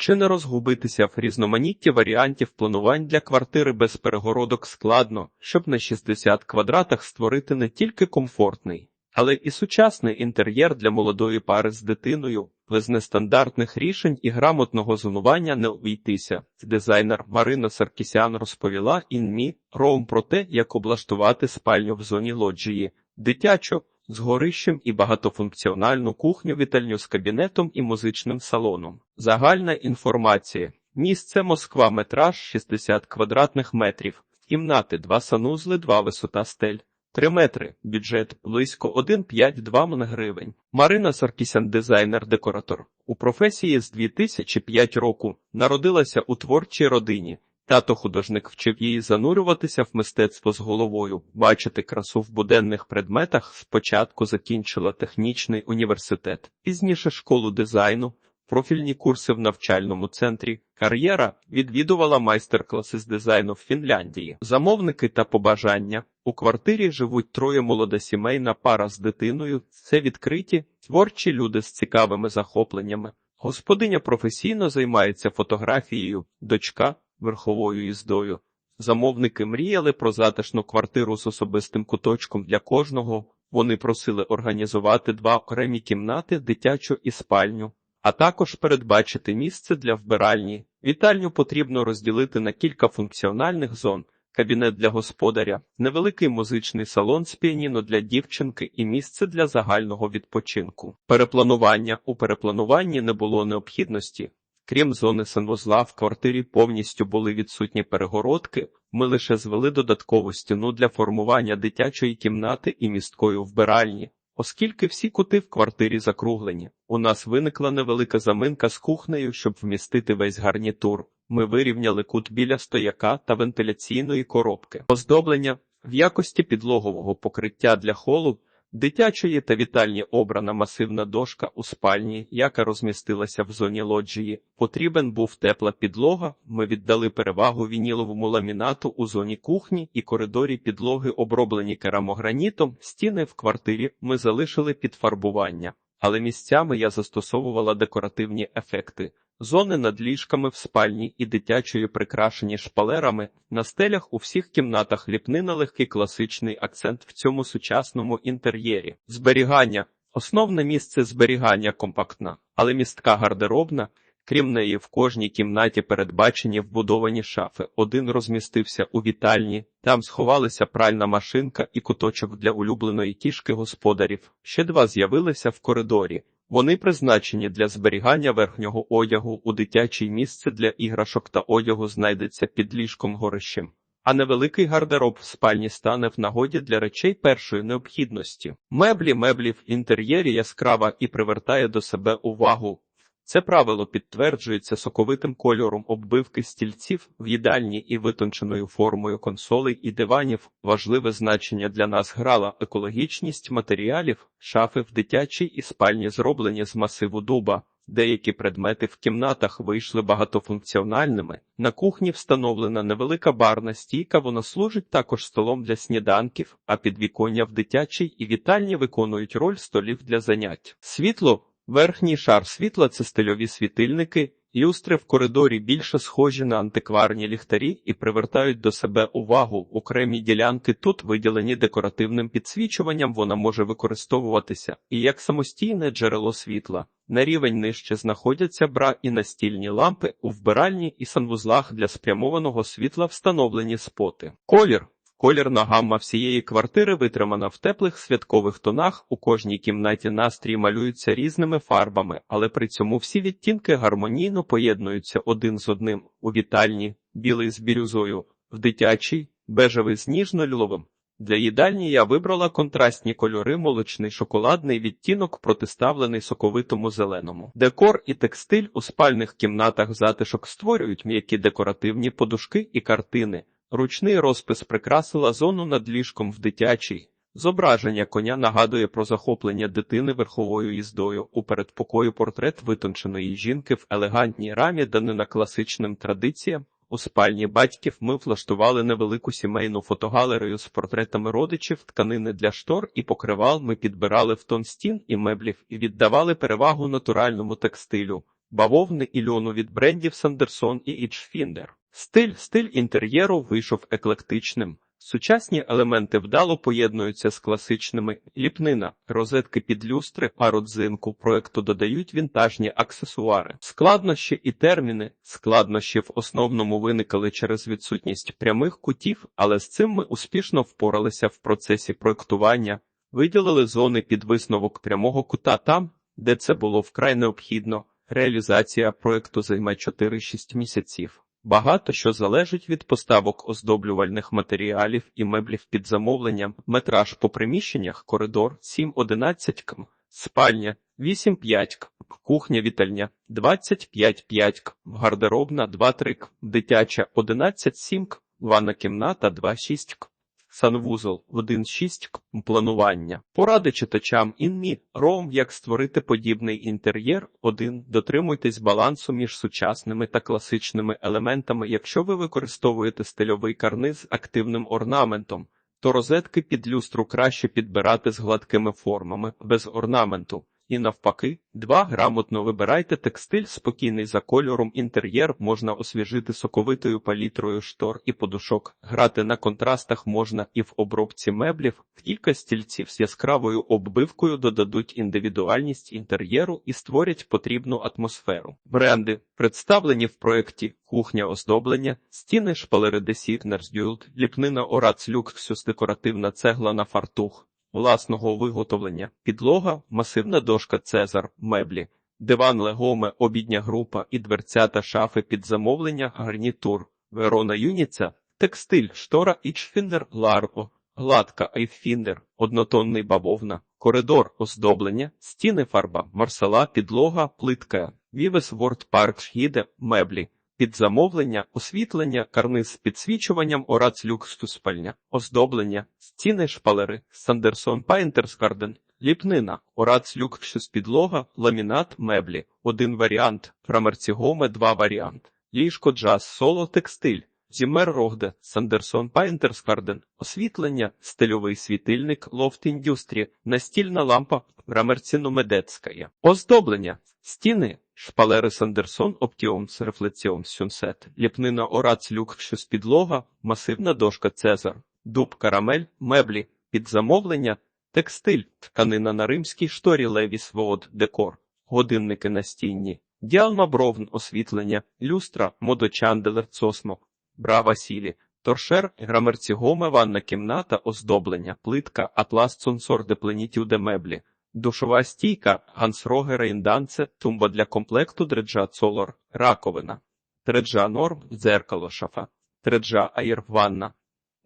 Чи не розгубитися в різноманітті варіантів планувань для квартири без перегородок складно, щоб на 60 квадратах створити не тільки комфортний, але і сучасний інтер'єр для молодої пари з дитиною, без нестандартних рішень і грамотного зонування не обійтися. Дизайнер Марина Саркісян розповіла інмі Роум про те, як облаштувати спальню в зоні лоджії, дитячу, з горищем і багатофункціональну кухню вітальню з кабінетом і музичним салоном. Загальна інформація. Місце Москва, метраж 60 квадратних метрів, кімнати 2 санузли, 2 висота стель. 3 метри, бюджет близько 1,5-2 мн гривень. Марина Саркісян, дизайнер-декоратор. У професії з 2005 року народилася у творчій родині. Тато художник вчив її занурюватися в мистецтво з головою, бачити красу в буденних предметах. Спочатку закінчила технічний університет, пізніше школу дизайну, профільні курси в навчальному центрі. Кар'єра відвідувала майстер-класи з дизайну в Фінляндії. Замовники та побажання у квартирі живуть троє молодосімейна пара з дитиною. Це відкриті, творчі люди з цікавими захопленнями. Господиня професійно займається фотографією, дочка верховою їздою. Замовники мріяли про затишну квартиру з особистим куточком для кожного. Вони просили організувати два окремі кімнати, дитячу і спальню, а також передбачити місце для вбиральні. Вітальню потрібно розділити на кілька функціональних зон. Кабінет для господаря, невеликий музичний салон з піаніно для дівчинки і місце для загального відпочинку. Перепланування у переплануванні не було необхідності. Крім зони санвузла, в квартирі повністю були відсутні перегородки. Ми лише звели додаткову стіну для формування дитячої кімнати і місткої вбиральні. Оскільки всі кути в квартирі закруглені, у нас виникла невелика заминка з кухнею, щоб вмістити весь гарнітур. Ми вирівняли кут біля стояка та вентиляційної коробки. Оздоблення в якості підлогового покриття для холу, дитячої та вітальні обрана масивна дошка у спальні, яка розмістилася в зоні лоджії. Потрібен був тепла підлога. Ми віддали перевагу вініловому ламінату у зоні кухні і коридорі підлоги, оброблені керамогранітом. Стіни в квартирі ми залишили під фарбування, але місцями я застосовувала декоративні ефекти. Зони над ліжками в спальні і дитячої прикрашені шпалерами, на стелях у всіх кімнатах ліпнина легкий класичний акцент в цьому сучасному інтер'єрі. Зберігання. Основне місце зберігання компактна, але містка гардеробна. Крім неї, в кожній кімнаті передбачені вбудовані шафи. Один розмістився у вітальні, там сховалися пральна машинка і куточок для улюбленої кішки господарів. Ще два з'явилися в коридорі. Вони призначені для зберігання верхнього одягу у дитячій місце для іграшок та одягу знайдеться під ліжком горищем. А невеликий гардероб в спальні стане в нагоді для речей першої необхідності. Меблі меблі в інтер'єрі яскрава і привертає до себе увагу. Це правило підтверджується соковитим кольором оббивки стільців в їдальні і витонченою формою консолей і диванів. Важливе значення для нас грала екологічність матеріалів, шафи в дитячій і спальні зроблені з масиву дуба. Деякі предмети в кімнатах вийшли багатофункціональними. На кухні встановлена невелика барна стійка, вона служить також столом для сніданків, а підвіконня в дитячій і вітальні виконують роль столів для занять. Світло Верхній шар світла це стильові світильники, люстри в коридорі більше схожі на антикварні ліхтарі і привертають до себе увагу. Окремі ділянки тут виділені декоративним підсвічуванням, вона може використовуватися і як самостійне джерело світла. На рівень нижче знаходяться бра і настільні лампи у вбиральні і санвузлах для спрямованого світла встановлені споти. Колір Колірна гамма всієї квартири витримана в теплих святкових тонах. У кожній кімнаті настрій малюються різними фарбами, але при цьому всі відтінки гармонійно поєднуються один з одним у вітальні, білий з бірюзою, в дитячій, бежевий з ніжно-ліловим. Для їдальні я вибрала контрастні кольори, молочний шоколадний відтінок, протиставлений соковитому зеленому. Декор і текстиль у спальних кімнатах затишок створюють м'які декоративні подушки і картини. Ручний розпис прикрасила зону над ліжком в дитячій. Зображення коня нагадує про захоплення дитини верховою їздою. У передпокою портрет витонченої жінки в елегантній рамі, данина класичним традиціям. У спальні батьків ми влаштували невелику сімейну фотогалерею з портретами родичів, тканини для штор і покривал. Ми підбирали в тон стін і меблів і віддавали перевагу натуральному текстилю. бавовни і льону від брендів Сандерсон і Ічфіндер. Стиль стиль інтер'єру вийшов еклектичним. Сучасні елементи вдало поєднуються з класичними ліпнина, розетки під люстри, а родзинку проекту додають вінтажні аксесуари. Складнощі і терміни. Складнощі в основному виникали через відсутність прямих кутів, але з цим ми успішно впоралися в процесі проектування. Виділили зони під висновок прямого кута там, де це було вкрай необхідно. Реалізація проекту займе 4-6 місяців. Багато що залежить від поставок оздоблювальних матеріалів і меблів під замовленням, метраж по приміщеннях, коридор 7-11 км, спальня 8-5 км, кухня вітальня 25-5 км, гардеробна 2-3 км, дитяча 11-7 км, ванна кімната 2-6 км. Санвузол 1.6 к планування. Поради читачам інмі ром, як створити подібний інтер'єр. 1. Дотримуйтесь балансу між сучасними та класичними елементами. Якщо ви використовуєте стильовий карниз з активним орнаментом, то розетки під люстру краще підбирати з гладкими формами без орнаменту. І навпаки, 2. Грамотно вибирайте текстиль, спокійний за кольором інтер'єр можна освіжити соковитою палітрою штор і подушок. Грати на контрастах можна і в обробці меблів. Кілька стільців з яскравою оббивкою додадуть індивідуальність інтер'єру і створять потрібну атмосферу. Бренди представлені в проєкті кухня оздоблення, стіни шпалери Guild, ліпнина Орац Люксюс, декоративна цегла на фартух власного виготовлення, підлога, масивна дошка Цезар, меблі, диван Легоме, обідня група і дверцята шафи під замовлення, гарнітур, Верона Юніця, текстиль, штора Ічфіндер, Ларго, гладка Айфіндер, однотонний бавовна, коридор, оздоблення, стіни фарба, марсала, підлога, плитка, Вівес Ворд Парк Шгіде, меблі. Під замовлення, освітлення, карниз з підсвічуванням, орац люксту спальня, оздоблення, стіни шпалери, Сандерсон Пайнтерскарден, ліпнина, орац люкс підлога, ламінат, меблі, один варіант, крамерці гоме, два варіант, ліжко джаз, соло, текстиль, зімер рогде, Сандерсон Пайнтерскарден, освітлення, стильовий світильник, лофт індюстрі, настільна лампа, грамерціно медецькая, оздоблення, стіни, Шпалери Сандерсон Оптіомс Рефлеціон Сюнсет, ліпнина Орац Люкшус підлога, масивна дошка Цезар, дуб карамель, меблі, під замовлення, текстиль, тканина на римській шторі Левіс Вод, декор, годинники настінні, діалма бровн освітлення, люстра, модочанделер цосмо, бра Васілі, торшер, грамерці гоме, ванна кімната, оздоблення, плитка, атлас цунсор де пленітів де меблі. Душова стійка, гансроге рейнданце, тумба для комплекту дреджа цолор, раковина, треджа норм, дзеркало шафа, треджа аїр ванна,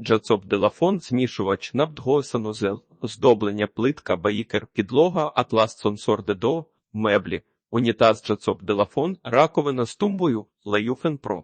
джацоп делафон, змішувач, нафтго санузел, оздоблення плитка, баїкер, підлога, атлас сонсор дедо, меблі, унітаз джацоп делафон, раковина з тумбою, лаюфен про.